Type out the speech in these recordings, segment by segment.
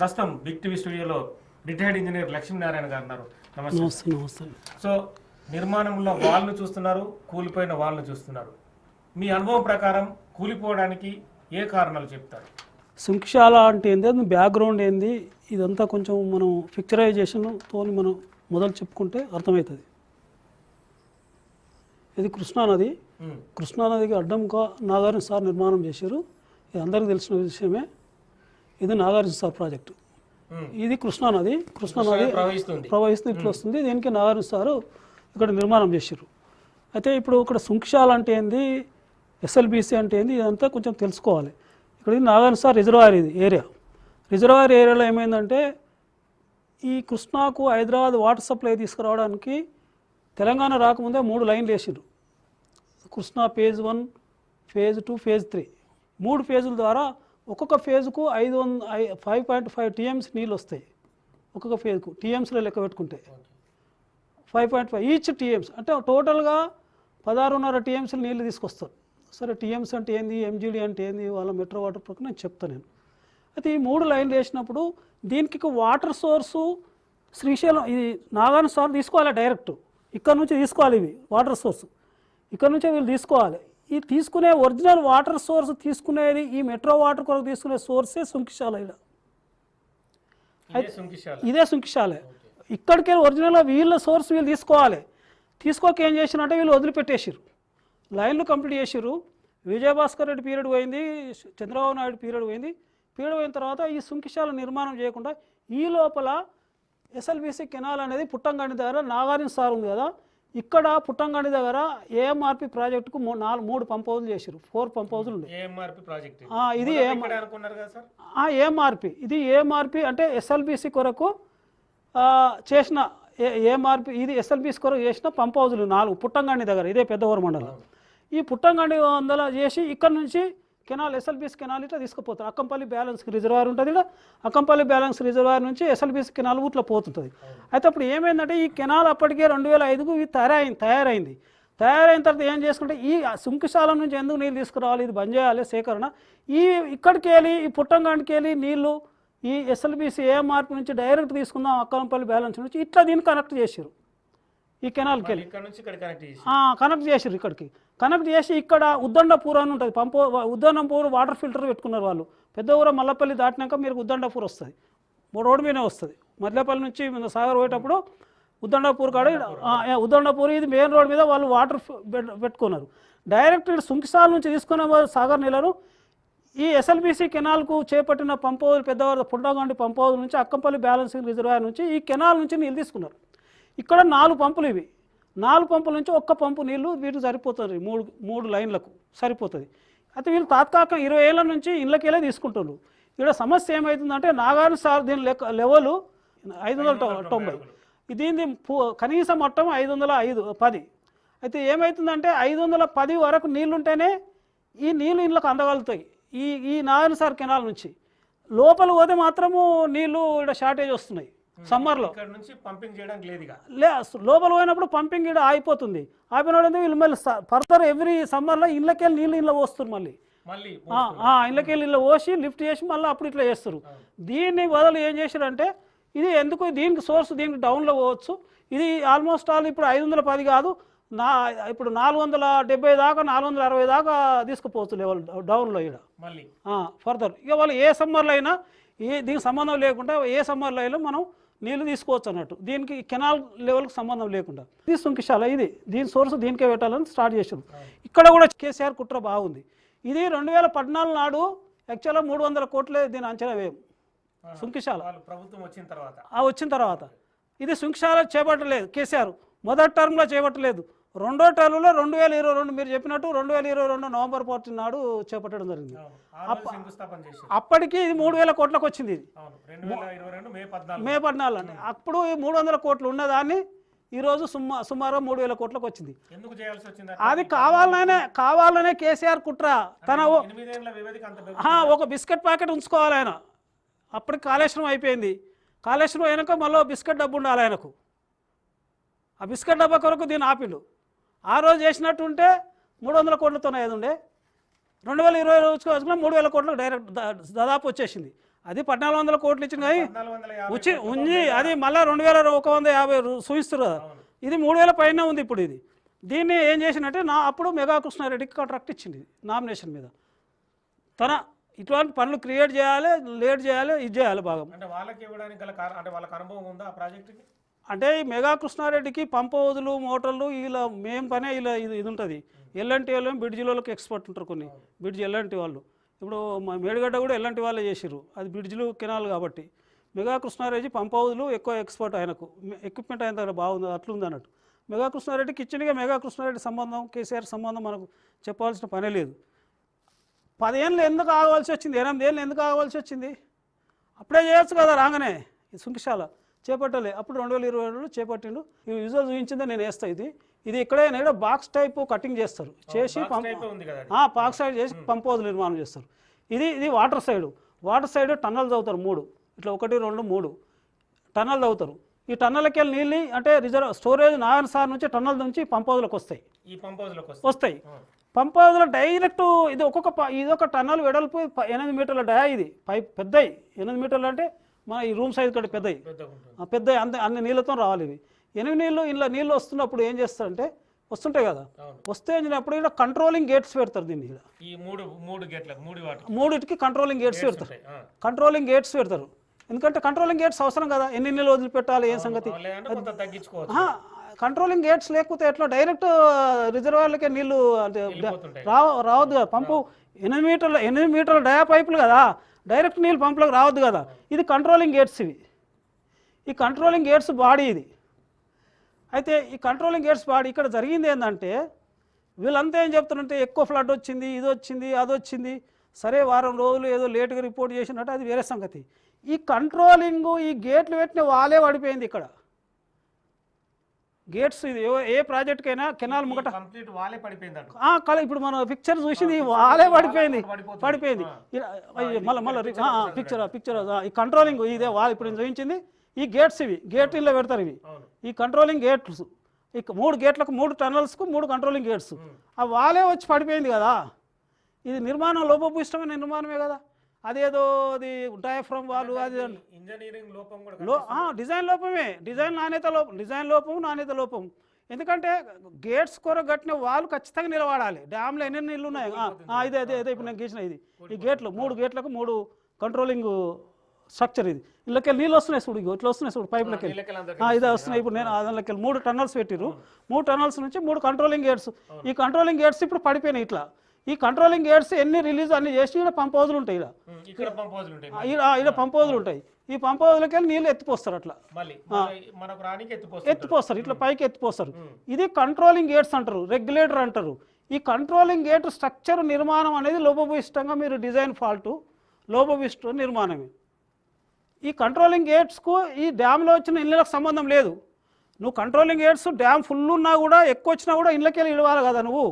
ప్రస్తుతం big TV స్టూడియోలో retired engineer Lakshminarayana గారు ఉన్నారు. నమస్తే. సో నిర్మాణంలో వాళ్ళను చూస్తున్నారు కూలిపోయిన వాళ్ళను చూస్తున్నారు. మీ అనుభవం ప్రకారం కూలిపోవడానికి ఏ కారణాలు చెప్తారు? శంఖశాల అంటే ఏంది? అది బ్యాక్గ్రౌండ్ ఏంది? ఇదంతా కొంచెం మనం పిక్చరైజేషన్తో మనం మొదలు చెప్పుకుంటే అర్థమవుతుంది. ఇది కృష్ణానది కృష్ణానదికి అడ్డంగా నాగార్జున సార్ నిర్మాణం చేశారు. ఇది అందరికీ తెలిసిన విషయమే. ఇది నాగార్జున సార్ ప్రాజెక్టు. ఇది కృష్ణానది కృష్ణానది ప్రవహిస్తూ ఇట్లా వస్తుంది. దీనికి నాగార్జున సారు ఇక్కడ నిర్మాణం చేశారు అయితే ఇప్పుడు ఇక్కడ సుంక్షాల అంటే ఏంది? ఎస్ఎల్బిసి అంటే ఏంది? ఇదంతా కొంచెం తెలుసుకోవాలి. ఇక్కడ ఇది నాగార్జున సార్ రిజర్వాయర్ ఇది ఏరియా. రిజర్వాయర్ ఏరియాలో ఏమైందంటే ఈ కృష్ణాకు హైదరాబాద్ వాటర్ సప్లై తీసుకురావడానికి తెలంగాణ రాకముందే మూడు లైన్లు వేసిండ్రు Krishna phase one phase two phase three. మూడు ఫేజుల ద్వారా ఒక్కొక్క ఫేజ్కు ఐదు వంద ఫైవ్ పాయింట్ ఫైవ్ టీఎంస్ నీళ్ళు వస్తాయి ఒక్కొక్క ఫేజ్కు టీఎంస్లో లెక్క పెట్టుకుంటే. Five point five each TMC అంటే టోటల్గా పదహారున్నర టీఎంసీలు నీళ్ళు తీసుకొస్తారు. సరే టీఎంస్ అంటే ఏంది? ఎంజీడీ అంటే ఏంది? వాళ్ళ మెట్రో వాటర్ ప్రకారం నేను చెప్తాను నేను. అయితే ఈ మూడు లైన్లు వేసినప్పుడు దీనికి వాటర్ సోర్సు శ్రీశైలం ఇది నాగార్జున సార్ తీసుకోవాలి డైరెక్ట్. ఇక్కడ నుంచి తీసుకోవాలి ఇవి వాటర్ సోర్స్ ఇక్కడ నుంచే వీళ్ళు తీసుకోవాలి. ఈ తీసుకునే ఒరిజినల్ వాటర్ సోర్స్ తీసుకునేది ఈ మెట్రో వాటర్ కొరకు తీసుకునే సోర్సే సుంకిశాల ఇదే సుంకిశాల. ఇదే సుంకిశాలే. ఇక్కడికే ఒరిజినల్ వీళ్ళ సోర్స్ వీళ్ళు తీసుకోవాలి. తీసుకోక ఏం చేసినంటే వీళ్ళు వదిలిపెట్టేసారు లైన్లు కంప్లీట్ చేసారు విజయభాస్కర్ రెడ్డి పీరియడ్ పోయింది చంద్రబాబు నాయుడు పీరియడ్ పోయింది. పీరియడ్ పోయిన తర్వాత ఈ సుంకిశాల నిర్మాణం చేయకుండా ఈ లోపల ఎస్ఎల్బిసి కెనాల్ అనేది పుట్టంగండి దగ్గర నాగార్జున సార్ ఉంది కదా ఇక్కడ పుట్టంగండి దగ్గర ఏఎంఆర్పి ప్రాజెక్టుకు నాలుగు మూడు పంప్ హౌజులు చేసారు ఫోర్ పంప్ హౌజులు ఇది ఏఎంఆర్పి. ఇది ఏఎంఆర్పి అంటే ఎస్ఎల్బిసి కొరకు చేసిన ఏఎంఆర్పి ఇది ఎస్ఎల్బిసి కొరకు చేసిన పంప్ హౌజులు నాలుగు పుట్టంగండి దగ్గర ఇదే పెద్దవరం మండలం. ఈ పుట్టంగండి వందల చేసి ఇక్కడ నుంచి కెనాల్ ఎస్ఎల్బీస్ కెనాల్ ఇట్లా తీసుకుపోతారు. అక్కంపల్లి బ్యాలెన్స్ రిజర్వాయర్ ఉంటుంది ఇక్కడ అక్కంపల్లి బ్యాలెన్స్ రిజర్వాయర్ నుంచి ఎస్ఎల్బీస్ కెనాల్ ఊట్లా పోతుంటుంది. అయితే అప్పుడు ఏమైందంటే ఈ కెనాల్ అప్పటికే రెండు వేల ఐదుకు ఇది తయారైంది తయారైంది. తయారైన తర్వాత ఏం చేసుకుంటే ఈ సుంకిశాల నుంచి ఎందుకు నీళ్ళు తీసుకురావాలి? ఇది బంద్ చేయాలి సేకరణ. ఈ ఇక్కడికి వెళ్ళి ఈ పుట్టంగానికి వెళ్ళి నీళ్ళు ఈ ఎస్ఎల్బిసి ఏఎంఆర్పి నుంచి డైరెక్ట్ తీసుకుందాం అక్కంపల్లి బ్యాలెన్స్ నుంచి ఇట్లా దీన్ని కనెక్ట్ చేశారు ఈ కెనాల్కి వెళ్ళి కనెక్ట్ చేసారు ఇక్కడికి. కనెక్ట్ చేసి ఇక్కడ ఉద్దండపూర్ అని ఉంటుంది. పంపు ఉద్దండపూర్ వాటర్ ఫిల్టర్ పెట్టుకున్నారు వాళ్ళు. పెద్ద ఊర మల్లపల్లి దాటినాక మీరు ఉద్దండపూర్ వస్తుంది. రోడ్డు మీదనే వస్తుంది. మల్లెపల్లి నుంచి సాగర్ పోయేటప్పుడు ఉద్దండపూర్ కాడ ఉద్దండపూర్. ఇది మెయిన్ రోడ్ మీద వాళ్ళు వాటర్ పెట్టుకున్నారు. డైరెక్ట్ ఇక్కడ సుంకిసాల నుంచి తీసుకునే వాళ్ళు సాగర్ నీళ్ళను ఈ ఎస్ఎల్బిసి కెనాల్కు చేపట్టిన పంప్ హౌస్ పెద్దవారు పుండగండి పంప్ హౌస్ నుంచి అక్కంపల్లి బ్యాలెన్సింగ్ రిజర్వాయర్ నుంచి ఈ కెనాల్ నుంచి నీళ్ళు తీసుకున్నారు. ఇక్కడ నాలుగు పంపులు ఇవి. నాలుగు పంపుల నుంచి ఒక్క పంపు నీళ్ళు వీటికి సరిపోతుంది మూడు మూడు లైన్లకు సరిపోతుంది. అయితే వీళ్ళు తాత్కాలిక ఇరవై ఏళ్ళ నుంచి ఇళ్ళకెళ్ళే తీసుకుంటున్నారు. ఇక్కడ సమస్య ఏమవుతుందంటే నాగార్జున సార్ దీని లెక్క లెవెల్ ఐదు వందల తొంభై దీని పు- కనీస మట్టం ఐదు వందల ఐదు పది. అయితే ఏమవుతుందంటే ఐదు వందల పది వరకు నీళ్ళు ఉంటేనే ఈ నీళ్ళు ఇళ్ళకు అందగలుగుతాయి. ఈ ఈ నారాయణ సార్ కెనాల్ నుంచి. లోపల పోతే మాత్రము నీళ్ళు ఇక్కడ షార్టేజ్ వస్తున్నాయి. సమ్మర్లో. ఇక్కడ నుంచి పంపింగ్ చేయడానికి లేదు ఇక. లే లోపల పోయినప్పుడు పంపింగ్ ఇక్కడ ఆగిపోతుంది. ఆగిపోయినప్పుడు వీళ్ళు మళ్ళీ ఫర్దర్ ఎవ్రీ సమ్మర్లో ఇళ్ళకెళ్ళి నీళ్ళు ఇళ్ళ పోస్తారు మళ్ళీ. ఇళ్ళకెళ్ళి ఇళ్ళ పోసి లిఫ్ట్ చేసి మళ్ళీ అప్పుడు ఇట్లా చేస్తారు దీన్ని బదులు ఏం చేశారంటే ఇది ఎందుకు దీనికి సోర్స్ దీనికి డౌన్లో పోవచ్చు. ఇది ఆల్మోస్ట్ ఆల్ ఇప్పుడు ఐదు వందల పది కాదు నా ఇప్పుడు నాలుగు వందల డెబ్బై దాకా నాలుగు వందల అరవై దాకా తీసుకుపోవచ్చు లెవెల్ డౌన్లో ఇక్కడ మళ్ళీ. ఫర్దర్. ఇక వాళ్ళు ఏ సమ్మర్లో అయినా ఏ దీనికి సంబంధం లేకుండా ఏ సమ్మర్లో అయినా మనం నీళ్ళు తీసుకోవచ్చు అన్నట్టు. దీనికి కెనాల్ లెవెల్కి సంబంధం లేకుండా. ఇది సుంకిశాల ఇది దీని సోర్స్ దీనికే పెట్టాలని స్టార్ట్ చేసాం ఇక్కడ కూడా కేసీఆర్ కుట్ర బాగుంది. ఇది రెండు వేల పద్నాలుగు నాడు యాక్చువల్గా మూడు వందల కోట్లే దీని అంచనా వ్యయం. సుంకిశాల. ప్రభుత్వం వచ్చిన తర్వాత. ఆ వచ్చిన తర్వాత. ఇది సుంక్షాల చేపట్టలేదు కేసీఆర్. మొదటి టర్మ్లో చేపట్టలేదు. రెండో టర్మ్లో రెండు వేల ఇరవై రెండు మీరు చెప్పినట్టు రెండు వేల ఇరవై రెండు నవంబర్ ఫోర్టీన్ నాడు చేపట్టడం జరిగింది. అప్పటికి ఇది మూడు వేల కోట్లకు వచ్చింది ఇది. మే పద్నాలుగు. అండి. అప్పుడు ఈ మూడు వందల కోట్లు ఉన్నదాన్ని ఈరోజు సుమా సుమారు మూడు వేల కోట్లకు వచ్చింది. అది కావాలనే కావాలనే కేసీఆర్ కుట్ర తన ఒక బిస్కెట్ ప్యాకెట్ ఉంచుకోవాలి ఆయన. అప్పటికి కాళేశ్వరం అయిపోయింది. కాళేశ్వరం అయినాక మళ్ళీ బిస్కెట్ డబ్బు ఉండాలి ఆయనకు. ఆ బిస్కెట్ డబ్బా కొరకు దీన్ని ఆపిండు. ఆ రోజు చేసినట్టు ఉంటే మూడు వందల కోట్లతో ఏది ఉండే? రెండు వేల ఇరవై రోజుకు మూడు వేల కోట్లకు డైరెక్ట్ దాదాపు వచ్చేసింది. అది పద్నాలుగు వందల కోట్లు ఇచ్చింది కానీ కోట్ల ఉంది అది మళ్ళీ రెండు వేల ఒక వంద యాభై రు- చూపిస్తారు కదా. ఇది మూడు వేల పైన ఉంది ఇప్పుడు ఇది. దీన్ని ఏం చేసినట్టే నా అప్పుడు మెగా కృష్ణారెడ్డికి కాంట్రాక్ట్ ఇచ్చింది నామినేషన్ మీద. తన ఇటువంటి పనులు క్రియేట్ చేయాలి లేట్ చేయాలి ఇది చేయాలి బాగా అంటే వాళ్ళకి ఇవ్వడానికి గల అంటే వాళ్ళకి అనుభవం ఉందా ఆ ప్రాజెక్టుకి? అంటే ఈ మెగా కృష్ణారెడ్డికి పంప వదులు మోటార్లు ఇలా మేం పనే ఇలా ఇది ఇది ఉంటుంది. ఎల్లంటి వాళ్ళు బ్రిడ్జిలోకి ఎక్స్పర్ట్ ఉంటారు కొన్ని బ్రిడ్జ్ ఎల్లంటి వాళ్ళు. ఇప్పుడు మా మేడిగడ్డ కూడా ఎల్లంటి వాళ్ళే చేసిర్రు. అది బ్రిడ్జ్లు కెనాల్ కాబట్టి. మెగా కృష్ణారెడ్డి పంప వదులు ఎక్కువ ఎక్స్పర్ట్ ఆయనకు. ఎక్విప్మెంట్ ఆయన దగ్గర బాగుంది అట్లుంది అన్నట్టు. మెగా కృష్ణారెడ్డికి ఇచ్చినగా మెగా కృష్ణారెడ్డి సంబంధం కేసీఆర్ సంబంధం మనకు చెప్పాల్సిన పనే లేదు. పదేళ్ళు ఎందుకు ఆగవలసి వచ్చింది? ఎనిమిది ఏళ్ళు ఎందుకు ఆగవలసి వచ్చింది? అప్పుడే చేయొచ్చు కదా రాగానే ఈ శుంఖశాల చేపట్టలే. అప్పుడు రెండు వేల ఇరవై ఏడులో చేపట్టిండు. ఈ విజువల్ చూపించిందే నేను వేస్తా ఇది. ఇది ఇక్కడే బాక్స్ టైప్ కటింగ్ చేస్తారు. చేసి బాక్స్ పాక్ సైడ్ చేసి పంపోజులు నిర్మాణం చేస్తారు. ఇది ఇది water side. Water side tunnel తవ్వుతారు మూడు. ఇట్లా ఒకటి రెండు మూడు. టన్నల్ తవ్వుతారు ఈ టన్నల్కి వెళ్ళి నీళ్ళు అంటే రిజర్వ్ స్టోరేజ్ నారాయణ సార్ నుంచి టన్నల్ నుంచి పంపోజులకు వస్తాయి. ఈ పంప్ హౌస్లోకి వస్తుంది వస్తాయి పంపోజులో డైరెక్ట్ ఇది ఒక్కొక్క ఇది ఒక టన్నల్ వెడల్పు ఎనిమిది మీటర్ల డయా ఇది. పైప్ పెద్దవి ఎనిమిది మీటర్లు అంటే మన ఈ రూమ్ సైజ్ కంటే పెద్దవి పెద్దగా ఉంటుంది. ఆ పెద్ద అంత అన్ని నీళ్ళతో రావాలి ఇవి. ఎనిమిది నీళ్ళు ఇలా నీళ్ళు వస్తున్నప్పుడు ఏం చేస్తారంటే వస్తుంటాయి కదా. వస్తే అప్పుడు ఇక్కడ కంట్రోలింగ్ గేట్స్ పెడతారు దీన్ని ఇక్కడ. ఈ మూడు మూడు గేట్లకు మూడు వాటి మూడిటికి కంట్రోలింగ్ గేట్స్ పెడతారు. కంట్రోలింగ్ గేట్స్ పెడతారు. ఎందుకంటే కంట్రోలింగ్ గేట్స్ అవసరం కదా ఎన్ని నీళ్ళు వదిలిపెట్టాలి ఏం సంగతి. కంట్రోలింగ్ గేట్స్ లేకపోతే ఎట్లా డైరెక్ట్ రిజర్వాయర్లకే నీళ్ళు రావద్దు కదా పంపు ఎనిమిది మీటర్ల ఎనిమిది మీటర్ల డయా పైపులు కదా. డైరెక్ట్ నీళ్ళు పంపులోకి రావద్దు కదా. ఇది కంట్రోలింగ్ గేట్స్ ఇవి. ఈ కంట్రోలింగ్ గేట్స్ బాడీ ఇది. అయితే ఈ కంట్రోలింగ్ గేట్స్ బాడీ ఇక్కడ జరిగింది ఏంటంటే వీళ్ళంతా ఏం చెప్తున్నారంటే ఎక్కువ ఫ్లడ్ వచ్చింది ఇది వచ్చింది అది వచ్చింది. సరే వారం రోజులు ఏదో లేటుగా రిపోర్ట్ చేసినట్టు అది వేరే సంగతి. ఈ కంట్రోలింగ్ ఈ గేట్లు పెట్టిన వాళ్ళే పడిపోయింది ఇక్కడ. గేట్స్ ఇది ఏ- ప్రాజెక్ట్కైనా కెనాల్ ముగట కంప్లీట్ వాళ్ళే పడిపోయింది కల ఇప్పుడు మన పిక్చర్ చూసింది వాళ్ళే పడిపోయింది. పడిపోయింది. మళ్ళీ మళ్ళీ పిక్చర్ పిక్చర్ ఈ కంట్రోలింగ్ ఇదే వాళ్ళు ఇప్పుడు నేను చూపించింది. ఈ గేట్స్ ఇవి గేట్ ఇల్లు పెడతారు ఇవి. ఈ కంట్రోలింగ్ గేట్స్ ఇక మూడు గేట్లకు మూడు టన్నల్స్కు మూడు కంట్రోలింగ్ గేట్స్ ఆ వాళ్ళే వచ్చి పడిపోయింది కదా. ఇది నిర్మాణం లోపభూయిష్టమైన నిర్మాణమే కదా. అదేదో అది డయాఫ్రమ్ వాళ్ళు అది ఇంజనీరింగ్ లోపం కూడా డిజైన్ లోపమే. డిజైన్ నాణ్యత లోపం డిజైన్ లోపం నాణ్యత లోపం ఎందుకంటే గేట్స్ కొర కట్టిన వాళ్ళు ఖచ్చితంగా నిలబడాలి. డ్యామ్లో ఎన్ని నీళ్ళు ఉన్నాయి. ఇదే అదే అదే ఇప్పుడు నేను గీసిన ఇది. ఈ గేట్లు మూడు గేట్లకు మూడు కంట్రోలింగ్ స్ట్రక్చర్ ఇది. ఇళ్ళకి నీళ్ళు వస్తున్నాయి చూడు ఇట్లా వస్తున్నాయి చూడు పైపులకి ఇదే వస్తున్నాయి. ఇప్పుడు నేను దానిలోకి మూడు టన్నల్స్ పెట్టిరు మూడు టన్నల్స్ నుంచి మూడు కంట్రోలింగ్ గేట్స్ ఈ కంట్రోలింగ్ గేట్స్ ఇప్పుడు పడిపోయినాయి ఇట్లా. ఈ కంట్రోలింగ్ గేట్స్ ఎన్ని రిలీజ్ అన్ని చేసి ఇక్కడ పంప్ హౌజులు ఉంటాయి ఇక్కడ ఉమ్, ఇక్కడ పంప్ హౌస్లు ఉంటాయి. ఈ పంప్ హౌజులకి వెళ్ళి నీళ్ళు ఎత్తిపోస్తారు అట్లా. ఎత్తిపోస్తారు. ఇట్లా పైకి ఎత్తిపోస్తారు. ఇది కంట్రోలింగ్ గేట్స్ అంటారు. రెగ్యులేటర్ అంటారు. ఈ కంట్రోలింగ్ గేట్ స్ట్రక్చర్ నిర్మాణం అనేది లోపభూయిష్టంగా మీరు డిజైన్ ఫాల్ట్ లోపభూయిష్ట నిర్మాణమే. ఈ కంట్రోలింగ్ గేట్స్కు ఈ డ్యామ్లో వచ్చిన ఇళ్ళకి సంబంధం లేదు. నువ్వు కంట్రోలింగ్ గేట్స్ డ్యామ్ ఫుల్ ఉన్నా కూడా ఎక్కువ వచ్చినా కూడా ఇళ్ళకి వెళ్ళి ఇడవాలి కదా నువ్వు.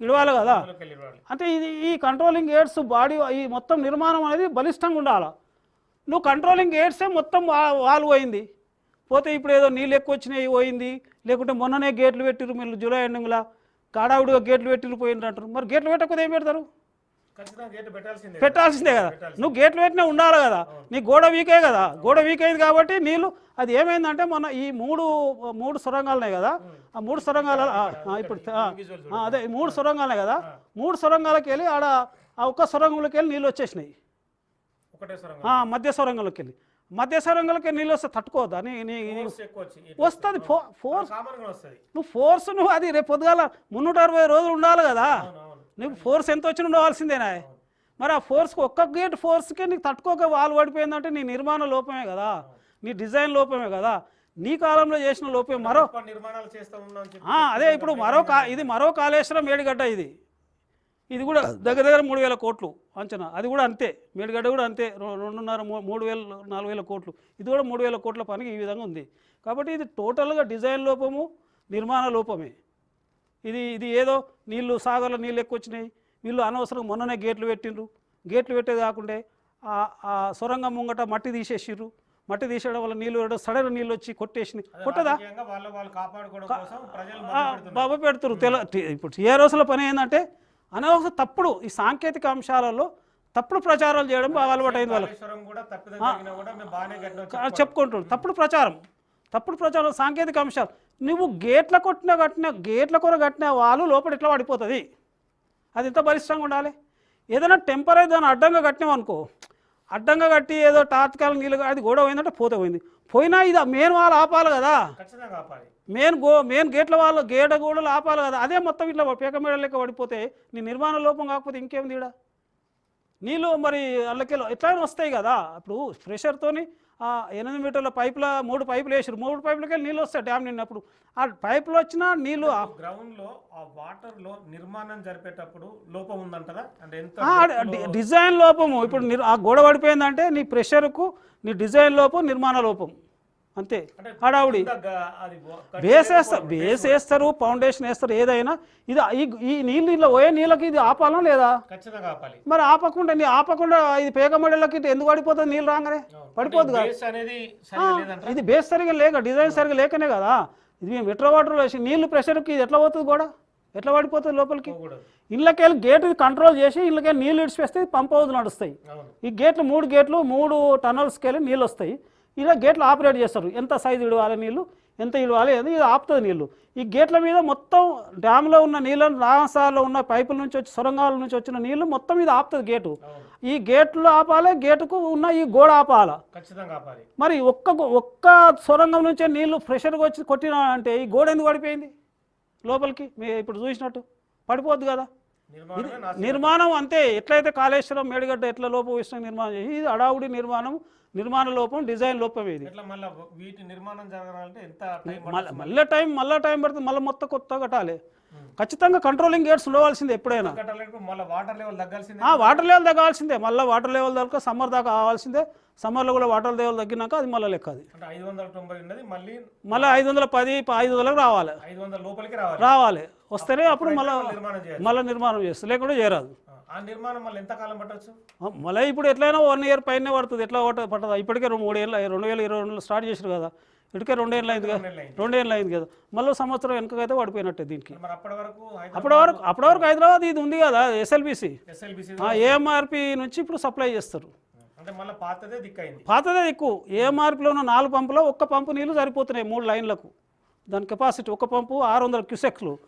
ఇడవాలి కదా? వెళ్ళి అంటే ఇది ఈ కంట్రోలింగ్ గేట్స్ బాడీ ఈ మొత్తం నిర్మాణం అనేది బలిష్టంగా ఉండాలి. నువ్వు కంట్రోలింగ్ గేట్సే మొత్తం వా- వాల్ పోయింది. పోతే ఇప్పుడు ఏదో నీళ్ళు ఎక్కువ వచ్చినాయి పోయింది. లేకుంటే మొన్ననే గేట్లు పెట్టిరు మీరు జూలై ఎండింగ్లా. కాడావుడిగా గేట్లు పెట్టిరు పోయిండ్రు అంటారు మరి గేట్లు పెట్టకపోతే ఏం పెడతారు? పెట్టాల్సిందే కదా. నువ్వు గేట్లు పెట్టినా ఉండాలి కదా. నీ గోడ వీకే కదా. గోడ వీక్ అయింది కాబట్టి నీళ్ళు అది ఏమైందంటే మన ఈ మూడు మూడు సొరంగాలు ఉన్నాయి కదా ఆ మూడు సొరంగాల ఇప్పుడు అదే మూడు సొరంగాలే కదా. మూడు సొరంగాలకి వెళ్ళి ఆడ ఆ ఒక్క సొరంగంలోకి వెళ్ళి నీళ్ళు వచ్చేసినాయి. మధ్య సొరంగంలోకి వెళ్ళి. మధ్య సొరంగంలోకి నీళ్ళు వస్తే తట్టుకోవద్దా? వస్తుంది ఫోర్స్ నువ్వు ఫోర్స్ నువ్వు అది రేపు పొద్దుగాల మున్నూట అరవై రోజులు ఉండాలి కదా. నీకు ఫోర్స్ ఎంత వచ్చిన ఉండవలసిందేనా మరి ఆ ఫోర్స్కి ఒక్క గేట్ ఫోర్స్కే నీకు తట్టుకోక వాల్ పడిపోయిందంటే నీ నిర్మాణ లోపమే కదా. నీ డిజైన్ లోపమే కదా. నీ కాలంలో చేసిన లోపమే మరో అదే ఇప్పుడు మరో కా ఇది మరో కాళేశ్వరం మేడిగడ్డ ఇది. ఇది కూడా దగ్గర దగ్గర మూడు వేల కోట్లు అంచనా. అది కూడా అంతే. మేడిగడ్డ కూడా అంతే. రెండున్నర మూడు వేల నాలుగు వేల కోట్లు. ఇది కూడా మూడు వేల కోట్ల పనికి ఈ విధంగా ఉంది. కాబట్టి ఇది టోటల్గా డిజైన్ లోపము నిర్మాణ లోపమే. ఇది ఇది ఏదో నీళ్ళు సాగర్లో నీళ్ళు ఎక్కువ వచ్చినాయి వీళ్ళు అనవసరం మొన్ననే గేట్లు పెట్టిండ్రు. గేట్లు పెట్టేది కాకుండా సొరంగం ముంగట మట్టి తీసేసిర్రు. మట్టి తీసేయడం వల్ల నీళ్ళు వేయడం సడన్ నీళ్ళు వచ్చి కొట్టేసినాయి. కొట్టదా? వాళ్ళ వాళ్ళు బాబు పెడుతురు తెల ఇప్పుడు టీఆర్ఎస్ల పని ఏంటంటే అనవసర తప్పుడు ఈ సాంకేతిక అంశాలలో తప్పుడు ప్రచారాలు చేయడం బాగా అలవాటైంది వాళ్ళకి. కట్టినాం ఆ, చెప్పుకుంటాడు తప్పుడు ప్రచారం. తప్పుడు ప్రచారం సాంకేతిక అంశాలు. నువ్వు గేట్ల కొట్టిన కట్టిన గేట్ల కొర కట్టిన వాళ్ళు లోపల ఇట్లా పడిపోతుంది? అది ఎంత బలిష్టంగా ఉండాలి? ఏదైనా టెంపరీ దాన్ని అడ్డంగా కట్టినాం అనుకో అడ్డంగా కట్టి ఏదో తాత్కాలిక నీళ్ళు అది గొడవ పోయిందంటే పోతే పోయింది. పోయినా ఇది మెయిన్ వాళ్ళు ఆపాలి కదా. మెయిన్ గో మెయిన్ గేట్ల వాళ్ళు గేట గోడలు ఆపాలి కదా. అదే మొత్తం ఇట్లా పేక మేడ లెక్క పడిపోతే నీ నిర్మాణ లోపం కాకపోతే ఇంకేం తీడా నీళ్ళు మరి అల్లకెళ్ళి ఎట్లయినా వస్తాయి కదా. ఇప్పుడు ప్రెషర్తోని ఎనిమిది మీటర్ల పైపుల మూడు పైపులు వేసారు మూడు పైపులకి నీళ్ళు వస్తాయి డ్యామ్ నిన్నప్పుడు ఆ పైపులు వచ్చినా నీళ్ళు ఆ- గ్రౌండ్లో ఆ వాటర్లో నిర్మాణం జరిపేటప్పుడు లోపం ఉందంటదా? అంటే డిజైన్ లోపము. ఇప్పుడు ఆ గోడ పడిపోయిందంటే నీ ప్రెషర్కు నీ డిజైన్ లోపం నిర్మాణ లోపం. అంతే. హడావుడి. కింద గ- అది వ- కట్టి బేస్ వేస్తారు బేస్ వేస్తారు ఫౌండేషన్ వేస్తారు ఏదైనా. ఇది ఈ నీళ్ళు ఇలా పోయే నీళ్ళకి ఇది ఆపాలా లేదా? మరి ఆపకుండా నీ ఆపకుండా ఇది పేకమడలకి ఇటు ఎందుకు పడిపోతుంది నీళ్ళు రాగానే. పడిపోదు కదా. ఇది బేస్ సరిగా లేక డిజైన్ సరిగా లేకనే కదా. ఇది మేము మెట్రో వాటర్ వేసి నీళ్ళు ప్రెషర్కి ఇది ఎట్లా పోతుంది కూడా ఎట్లా పడిపోతుంది లోపలికి? ఇళ్ళకెళ్ళి గేట్ కంట్రోల్ చేసి ఇళ్ళకెళ్ళి నీళ్ళు ఇడిచివేస్తే పంప్ హౌస్ నడుస్తాయి. ఈ గేట్లు మూడు గేట్లు మూడు టనల్స్కి వెళ్ళి నీళ్ళు వస్తాయి. ఇలా గేట్లు ఆపరేట్ చేస్తారు. ఎంత సైజు ఇడవాలి నీళ్ళు ఎంత ఇడవాలి? అది ఇది ఆపుతుంది నీళ్ళు ఈ గేట్ల మీద మొత్తం డ్యామ్లో ఉన్న నీళ్ళను రామసార్లో ఉన్న పైపుల నుంచి వచ్చి సొరంగాల నుంచి వచ్చిన నీళ్ళు మొత్తం ఇది ఆపుతుంది గేటు. ఈ గేట్లు ఆపాలి గేటుకు ఉన్న ఈ గోడ ఆపాలి? మరి ఒక్క ఒక్క సొరంగం నుంచే నీళ్ళు ప్రెషర్గా వచ్చి కొట్టినా అంటే ఈ గోడ ఎందుకు పడిపోయింది? లోపలికి? మీరు ఇప్పుడు చూసినట్టు. పడిపోద్ది కదా. నిర్మాణం అంతే. ఎట్లయితే కాళేశ్వరం మేడిగడ్డ ఎట్లా లోపం ఇష్టం నిర్మాణం చేసి ఇది అడావుడి నిర్మాణం. నిర్మాణ లోపం డిజైన్ లోపం ఇది. మళ్ళీ వీటి నిర్మాణం జరగాలంటే ఎంత టైం మళ్ళీ టైం మళ్ళీ టైం పడుతుంది మళ్ళీ మొత్తం కొత్త కట్టాలి. ఖచ్చితంగా కంట్రోలింగ్ గేట్స్ ఉండవలసిందే ఎప్పుడైనా. వాటర్ లెవెల్ తగ్గాల్సిందే. ఆ వాటర్ లెవెల్ తగ్గాల్సిందే. మళ్ళీ వాటర్ లెవెల్ దాకా సమ్మర్ దాకా కావాల్సిందే సమ్మర్లో కూడా వాటర్ లెవెల్ తగ్గినాక అది మళ్ళీ లెక్క అది. మళ్ళీ మళ్ళీ ఐదు వందల పది ఐదు వందలకు రావాలి. రావాలి. వస్తేనే అప్పుడు మళ్ళీ మళ్ళీ నిర్మాణం చేస్తారు. లేకుండా చేయరాదు. ఆ, నిర్మాణం మళ్ళీ ఎంత కాలం పట్టొచ్చు? ఆ, మళ్ళీ ఇప్పుడు ఎట్లయినా వన్ ఇయర్ పైనే పడుతుంది. ఎట్లా పట్ట- పట్టదా? ఇప్పటికే రెండు మూడు ఏళ్ళు రెండు వేల ఇరవై రెండులో స్టార్ట్ చేశారు కదా. ఇటుకే రెండేళ్ళు అయింది కదా. రెండేళ్ళు అయింది. కదా. మళ్ళీ సంవత్సరం వెనకైతే పడిపోయినట్టే దీనికి. మరి అప్పటి వరకు అప్పటి వరకు అప్పటి వరకు హైదరాబాద్ ఇది ఉంది కదా ఎస్ఎల్బిసి ఏఎంఆర్పి నుంచి ఇప్పుడు సప్లై చేస్తారు. పాతదే ఎక్కువ. ఏఎంఆర్పిలో ఉన్న నాలుగు పంపులో ఒక్క పంపు నీళ్ళు సరిపోతున్నాయి మూడు లైన్లకు. దాని కెపాసిటీ ఒక పంపు ఆరు వందల క్యూసెక్లు.